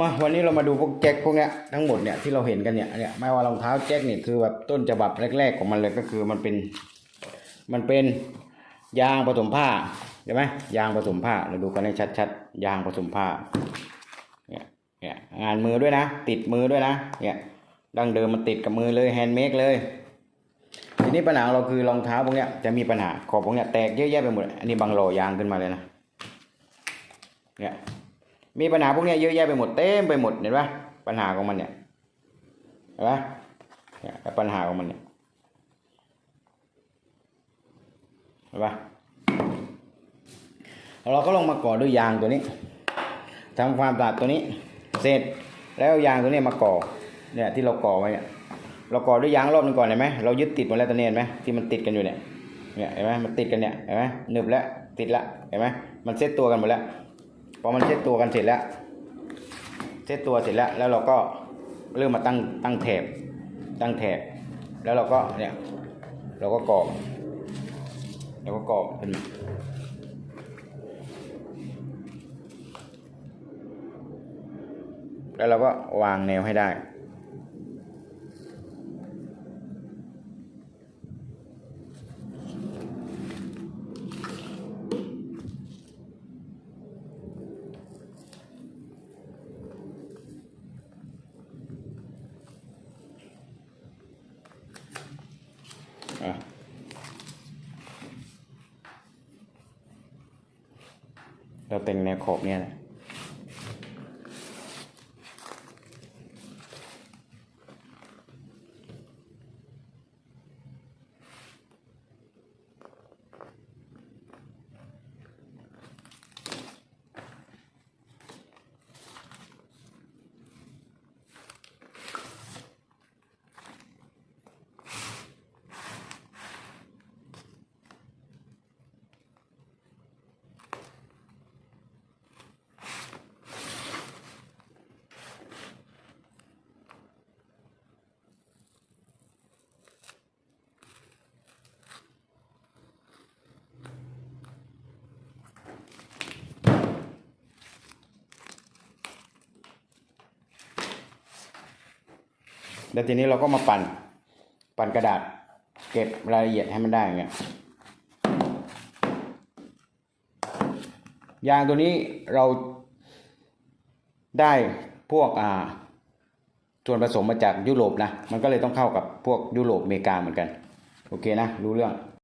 มาวันนี้เรามาดูพวกแจ็คพวกเนี้ยทั้งหมดเนี่ยที่เราเห็นกันเนี่ยเนี่ยไม่ว่ารองเท้าแจ็คเนี่ยคือแบบต้นฉบับแรก ๆ ของมันเลยก็คือมันเป็น มันเป็นยางผสมผ้าเห็นไหมยางผสมผ้าเราดูกันให้ชัดๆยางผสมผ้าเนี่ยเนี่ยงานมือด้วยนะ ติดมือด้วยนะเนี่ยดั้งเดิมมันติดกับมือเลยแฮนด์เมดเลยทีนี้ปัญหาเราคือรองเท้าพวกเนี้ยจะมีปัญหาขอบพวกเนี้ยแตกเยอะแยะไปหมดอันนี้บางหล่อยางขึ้นมาเลยนะเนี่ย มีปัญหาพวกนี้เยอะแยะไปหมดเต็มไปหมดเห็นปะปัญหาของมันเนี่ยเห็นปะเนี่ยปัญหาของมันเนี่ยเห็นปะเราก็ลงมาก่อด้วยยางตัวนี้ทำความสะอาดตัวนี้ เสร็จแล้วยางตัวนี้มาก่อเนี่ยที่เราก่อไว้เนี่ยเราก่อด้วยยางรอบนึงก่อนเห็นไหมเรายึดติดหมดแล้วตัวนี้เห็นไหมที่มันติดกันอยู่เนี่ยเนี่ยเห็นไหมมันติดกันเนี่ยเห็นไหมหนึบแล้วติดละเห็นไหมมันเซ็ตตัวกันหมดแล้ว พอมันเซ็ตตัวกันเสร็จแล้วเซ็ตตัวเสร็จแล้ว แล้วเราก็เริ่มมาตั้งตั้งแถบตั้งแถบ แล้วเราก็เนี่ยเราก็กรอแล้วก็กรอบเป็นแล้วเราก็วางแนวให้ได้ อะเราแต่งแนวขอบเนี่ยแหละ แล้วทีนี้เราก็มาปั่น ปั่นกระดาษ เก็บรายละเอียดให้มันได้เงี้ยยางตัวนี้เราได้พวกอ่าส่วนผสมมาจากยุโรปนะ มันก็เลยต้องเข้ากับพวกยุโรปอเมริกาเหมือนกัน โอเคนะ รู้เรื่อง